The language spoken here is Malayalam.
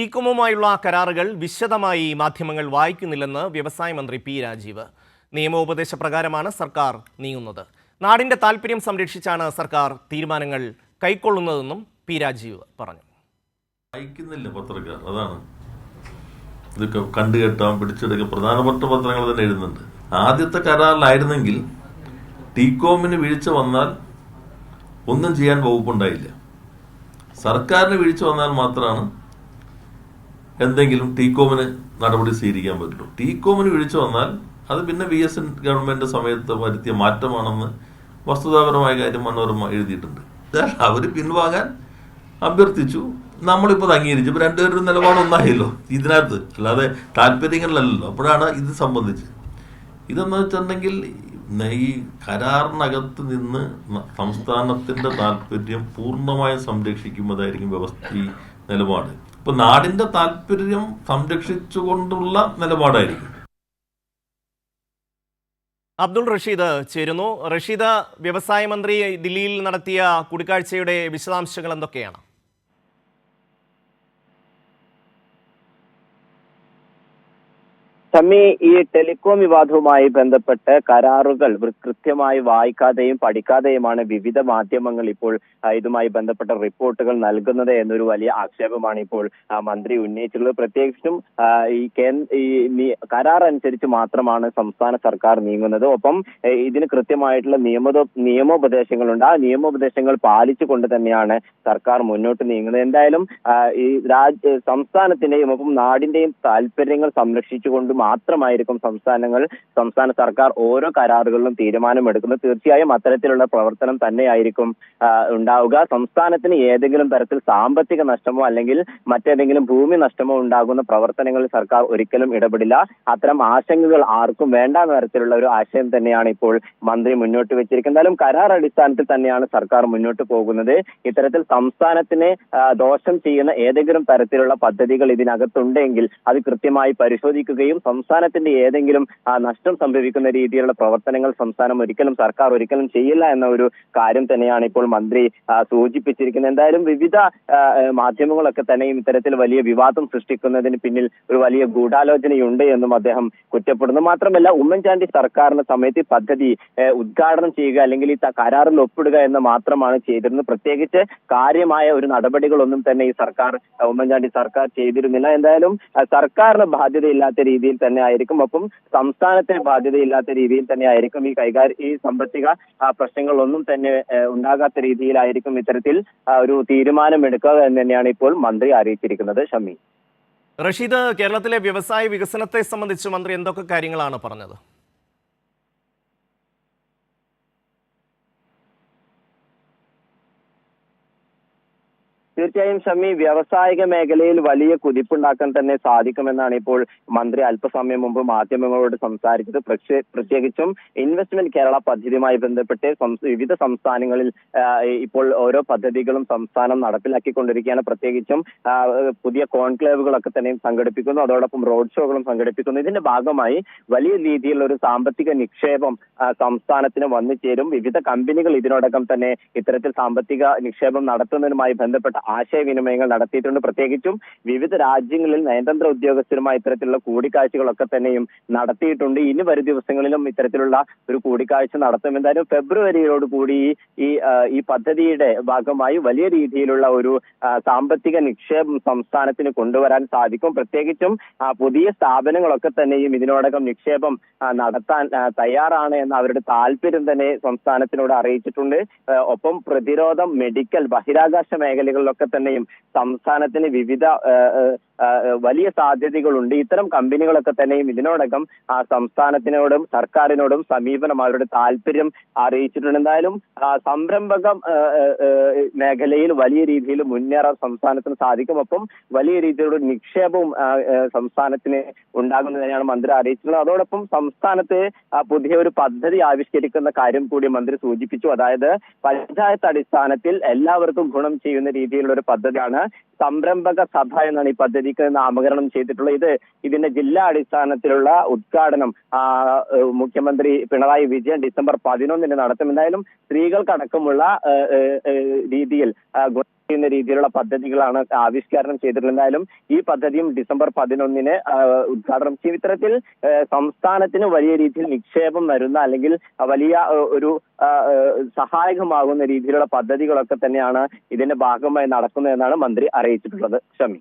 ടീകോമുമായുള്ള കരാറുകൾ വിശദമായി മാധ്യമങ്ങൾ വായിക്കുന്നില്ലെന്ന് വ്യവസായ മന്ത്രി പി രാജീവ്. നിയമോപദേശ പ്രകാരമാണ് സർക്കാർ നീങ്ങുന്നത്. നാടിന്റെ താൽപ്പര്യം സംരക്ഷിച്ചാണ് സർക്കാർ തീരുമാനങ്ങൾ കൈക്കൊള്ളുന്നതെന്നും പി രാജീവ് പറഞ്ഞു. വായിക്കുന്നില്ല പത്രക്കാർ അതാണ്. ഇതൊക്കെ കണ്ടു കെട്ടാൻ പിടിച്ചെടുക്കുക പ്രധാനപ്പെട്ട പത്രങ്ങൾ തന്നെ എഴുതുന്നുണ്ട്. ആദ്യത്തെ കരാറിലായിരുന്നെങ്കിൽ ടീകോമിന് വീഴ്ച വന്നാൽ ഒന്നും ചെയ്യാൻ വകുപ്പുണ്ടായില്ല. സർക്കാരിന് വീഴ്ച വന്നാൽ മാത്രമാണ് എന്തെങ്കിലും ടീകോമിന് നടപടി സ്വീകരിക്കാൻ പറ്റുള്ളൂ ടീകോമിന് വീഴ്ച വന്നാൽ അത് പിന്നെ വി എസ് എൻ ഗവൺമെന്റ് സമയത്ത് വരുത്തിയ മാറ്റമാണെന്ന് വസ്തുതാപരമായ കാര്യം മനോരമ എഴുതിയിട്ടുണ്ട്. അവർ പിൻവാങ്ങാൻ അഭ്യർത്ഥിച്ചു. നമ്മളിപ്പോൾ അംഗീകരിച്ചു. ഇപ്പൊ രണ്ടുപേരുടെ നിലപാട് ഒന്നായല്ലോ ഇതിനകത്ത്. അല്ലാതെ താല്പര്യങ്ങളിലല്ലോ അപ്പോഴാണ് ഇത് സംബന്ധിച്ച്. ഇതെന്ന് വെച്ചിട്ടുണ്ടെങ്കിൽ ഈ കരാറിനകത്ത് നിന്ന് സംസ്ഥാനത്തിന്റെ താല്പര്യം പൂർണമായും സംരക്ഷിക്കുന്നതായിരിക്കും വ്യവസ്ഥ ഈ നിലപാട്. ഇപ്പൊ നാടിന്റെ താല്പര്യം സംരക്ഷിച്ചുകൊണ്ടുള്ള നിലപാടായിരിക്കും. അബ്ദുൾ റഷീദ് ചേരുന്നു. റഷീദ് വ്യവസായ മന്ത്രി ദില്ലിയിൽ നടത്തിയ കൂടിക്കാഴ്ചയുടെ വിശദാംശങ്ങൾ എന്തൊക്കെയാണ്? ഷമ്മി ഈ ടെലികോം വിവാദവുമായി ബന്ധപ്പെട്ട് കരാറുകൾ കൃത്യമായി വായിക്കാതെയും പഠിക്കാതെയുമാണ് വിവിധ മാധ്യമങ്ങൾ ഇപ്പോൾ ഇതുമായി ബന്ധപ്പെട്ട റിപ്പോർട്ടുകൾ നൽകുന്നത് എന്നൊരു വലിയ ആക്ഷേപമാണ് ഇപ്പോൾ മന്ത്രി ഉന്നയിച്ചിട്ടുള്ളത്. പ്രത്യേകിച്ചും ഈ കരാർ അനുസരിച്ച് മാത്രമാണ് സംസ്ഥാന സർക്കാർ നീങ്ങുന്നത്. ഒപ്പം ഇതിന് കൃത്യമായിട്ടുള്ള നിയമ നിയമോപദേശങ്ങളുണ്ട്. ആ നിയമോപദേശങ്ങൾ പാലിച്ചുകൊണ്ട് തന്നെയാണ് സർക്കാർ മുന്നോട്ട് നീങ്ങുന്നത്. എന്തായാലും ഈ രാജ്യ സംസ്ഥാനത്തിന്റെയും ഒപ്പം നാടിന്റെയും താല്പര്യങ്ങൾ സംരക്ഷിച്ചുകൊണ്ട് മാത്രമായിരിക്കും സംസ്ഥാനങ്ങൾ സംസ്ഥാന സർക്കാർ ഓരോ കരാറുകളിലും തീരുമാനമെടുക്കുന്നത്. തീർച്ചയായും അത്തരത്തിലുള്ള പ്രവർത്തനം തന്നെയായിരിക്കും ഉണ്ടാവുക. സംസ്ഥാനത്തിന് ഏതെങ്കിലും തരത്തിൽ സാമ്പത്തിക നഷ്ടമോ അല്ലെങ്കിൽ മറ്റേതെങ്കിലും ഭൂമി നഷ്ടമോ ഉണ്ടാകുന്ന പ്രവർത്തനങ്ങളിൽ സർക്കാർ ഒരിക്കലും ഇടപെടില്ല. അത്തരം ആശങ്കകൾ ആർക്കും വേണ്ട തരത്തിലുള്ള ഒരു ആശയം തന്നെയാണ് ഇപ്പോൾ മന്ത്രി മുന്നോട്ട് വെച്ചിരിക്കുന്നത്. എന്തായാലും കരാർ അടിസ്ഥാനത്തിൽ തന്നെയാണ് സർക്കാർ മുന്നോട്ട് പോകുന്നത്. ഇത്തരത്തിൽ സംസ്ഥാനത്തിന് ദോഷം ചെയ്യുന്ന ഏതെങ്കിലും തരത്തിലുള്ള പദ്ധതികൾ ഇതിനകത്തുണ്ടെങ്കിൽ അത് കൃത്യമായി പരിശോധിക്കുകയും സംസ്ഥാനത്തിന്റെ ഏതെങ്കിലും നഷ്ടം സംഭവിക്കുന്ന രീതിയിലുള്ള പ്രവർത്തനങ്ങൾ സംസ്ഥാനം ഒരിക്കലും സർക്കാർ ഒരിക്കലും ചെയ്യില്ല എന്ന ഒരു കാര്യം തന്നെയാണ് ഇപ്പോൾ മന്ത്രി സൂചിപ്പിച്ചിരിക്കുന്നത്. എന്തായാലും വിവിധ മാധ്യമങ്ങളൊക്കെ തന്നെയും ഇത്തരത്തിൽ വലിയ വിവാദം സൃഷ്ടിക്കുന്നതിന് പിന്നിൽ ഒരു വലിയ ഗൂഢാലോചനയുണ്ട് എന്നും അദ്ദേഹം കുറ്റപ്പെടുന്നു. മാത്രമല്ല ഉമ്മൻചാണ്ടി സർക്കാരിന്റെ സമയത്ത് പദ്ധതി ഉദ്ഘാടനം ചെയ്യുക അല്ലെങ്കിൽ ഈ കരാറിൽ ഒപ്പിടുക എന്ന് മാത്രമാണ് ചെയ്തിരുന്നത്. പ്രത്യേകിച്ച് കാര്യമായ ഒരു നടപടികളൊന്നും തന്നെ ഈ സർക്കാർ ഉമ്മൻചാണ്ടി സർക്കാർ ചെയ്തിരുന്നില്ല. എന്തായാലും സർക്കാരിന് ബാധ്യതയില്ലാത്ത രീതിയിൽ തന്നെ ആയിരിക്കും അപ്പം സംസ്ഥാനത്തെ ബാധ്യതയില്ലാത്ത രീതിയിൽ തന്നെ ആയിരിക്കും ഈ കൈകാര്യ ഈ സാമ്പത്തിക പ്രശ്നങ്ങളൊന്നും തന്നെ ഉണ്ടാകാത്ത രീതിയിലായിരിക്കും ഇത്തരത്തിൽ ഒരു തീരുമാനമെടുക്കുക എന്ന് തന്നെയാണ് ഇപ്പോൾ മന്ത്രി അറിയിച്ചിരിക്കുന്നത്. ഷമി. റഷീദ് കേരളത്തിലെ വ്യവസായ വികസനത്തെ സംബന്ധിച്ച് മന്ത്രി എന്തൊക്കെ കാര്യങ്ങളാണ് പറഞ്ഞത്? തീർച്ചയായും ഷമി വ്യാവസായിക മേഖലയിൽ വലിയ കുതിപ്പുണ്ടാക്കാൻ തന്നെ സാധിക്കുമെന്നാണ് ഇപ്പോൾ മന്ത്രി അല്പസമയം മുമ്പ് മാധ്യമങ്ങളോട് സംസാരിച്ചത്. പ്രത്യേകിച്ചും ഇൻവെസ്റ്റ്മെന്റ് കേരള പദ്ധതിയുമായി ബന്ധപ്പെട്ട് വിവിധ സംസ്ഥാനങ്ങളിൽ ഇപ്പോൾ ഓരോ പദ്ധതികളും സംസ്ഥാനം നടപ്പിലാക്കിക്കൊണ്ടിരിക്കുകയാണ്. പ്രത്യേകിച്ചും പുതിയ കോൺക്ലേവുകളൊക്കെ തന്നെ സംഘടിപ്പിക്കുന്നു. അതോടൊപ്പം റോഡ് ഷോകളും സംഘടിപ്പിക്കുന്നു. ഇതിന്റെ ഭാഗമായി വലിയ രീതിയിലുള്ള ഒരു സാമ്പത്തിക നിക്ഷേപം സംസ്ഥാനത്തിന് വന്നു ചേരും. വിവിധ കമ്പനികൾ ഇതിനോടകം തന്നെ ഇത്തരത്തിൽ സാമ്പത്തിക നിക്ഷേപം നടത്തുന്നതിനുമായി ബന്ധപ്പെട്ട ആശയവിനിമയങ്ങൾ നടത്തിയിട്ടുണ്ട്. പ്രത്യേകിച്ചും വിവിധ രാജ്യങ്ങളിൽ നയതന്ത്ര ഉദ്യോഗസ്ഥരുമായി ഇത്തരത്തിലുള്ള കൂടിക്കാഴ്ചകളൊക്കെ തന്നെയും നടത്തിയിട്ടുണ്ട്. ഇനി വരും ദിവസങ്ങളിലും ഇത്തരത്തിലുള്ള ഒരു കൂടിക്കാഴ്ച നടത്തും. എന്തായാലും ഫെബ്രുവരിയോട് കൂടി ഈ- ഈ പദ്ധതിയുടെ ഭാഗമായി വലിയ രീതിയിലുള്ള ഒരു സാമ്പത്തിക നിക്ഷേപം സംസ്ഥാനത്തിന് കൊണ്ടുവരാൻ സാധിക്കും. പ്രത്യേകിച്ചും പുതിയ സ്ഥാപനങ്ങളൊക്കെ തന്നെയും ഇതിനോടകം നിക്ഷേപം നടത്താൻ തയ്യാറാണ് എന്ന അവരുടെ താല്പര്യം തന്നെ സംസ്ഥാനത്തിനോട് അറിയിച്ചിട്ടുണ്ട്. ഒപ്പം പ്രതിരോധം മെഡിക്കൽ ബഹിരാകാശ മേഖലകളിലൊക്കെ തന്നെയും സംസ്ഥാനത്തിന് വിവിധ വലിയ സാധ്യതകളുണ്ട്. ഇത്തരം കമ്പനികളൊക്കെ തന്നെയും ഇതിനോടകം ആ സംസ്ഥാനത്തിനോടും സർക്കാരിനോടും സമീപനം അവരുടെ താല്പര്യം അറിയിച്ചിട്ടുണ്ട്. എന്തായാലും സംരംഭക മേഖലയിൽ വലിയ രീതിയിൽ മുന്നേറാൻ സംസ്ഥാനത്തിന് സാധിക്കും. ഒപ്പം വലിയ രീതിയിലുള്ള നിക്ഷേപവും സംസ്ഥാനത്തിന് സംസ്ഥാനത്തിന് ഉണ്ടാകുന്നതിനാണ് മന്ത്രി അറിയിച്ചിട്ടുള്ളത്. അതോടൊപ്പം സംസ്ഥാനത്ത് പുതിയ ഒരു പദ്ധതി ആവിഷ്കരിക്കുന്ന കാര്യം കൂടി മന്ത്രി സൂചിപ്പിച്ചു. അതായത് പഞ്ചായത്ത് അടിസ്ഥാനത്തിൽ എല്ലാവർക്കും ഗുണം ചെയ്യുന്ന രീതിയിലുള്ള ഒരു പദ്ധതിയാണ് സംരംഭക സഭ എന്നാണ് ഈ പദ്ധതിക്ക് നാമകരണം ചെയ്തിട്ടുള്ളത്. ഇത് ഇതിന്റെ ജില്ലാ അടിസ്ഥാനത്തിലുള്ള ഉദ്ഘാടനം മുഖ്യമന്ത്രി പിണറായി വിജയൻ ഡിസംബർ പതിനൊന്നിന് നടത്തും. എന്തായാലും സ്ത്രീകൾക്കടക്കമുള്ള രീതിയിൽ ചെയ്യുന്ന രീതിയിലുള്ള പദ്ധതികളാണ് ആവിഷ്കരണം ചെയ്തിട്ടുള്ളത്. എന്തായാലും ഈ പദ്ധതിയും ഡിസംബർ പതിനൊന്നിന് ഉദ്ഘാടനം ചെയ്യും. ഇത്തരത്തിൽ സംസ്ഥാനത്തിന് വലിയ രീതിയിൽ നിക്ഷേപം വരുന്ന അല്ലെങ്കിൽ വലിയ ഒരു സഹായകമാകുന്ന രീതിയിലുള്ള പദ്ധതികളൊക്കെ തന്നെയാണ് ഇതിന്റെ ഭാഗമായി നടക്കുന്നതെന്നാണ് മന്ത്രി അറിയിച്ചിട്ടുള്ളത്. ഷമി.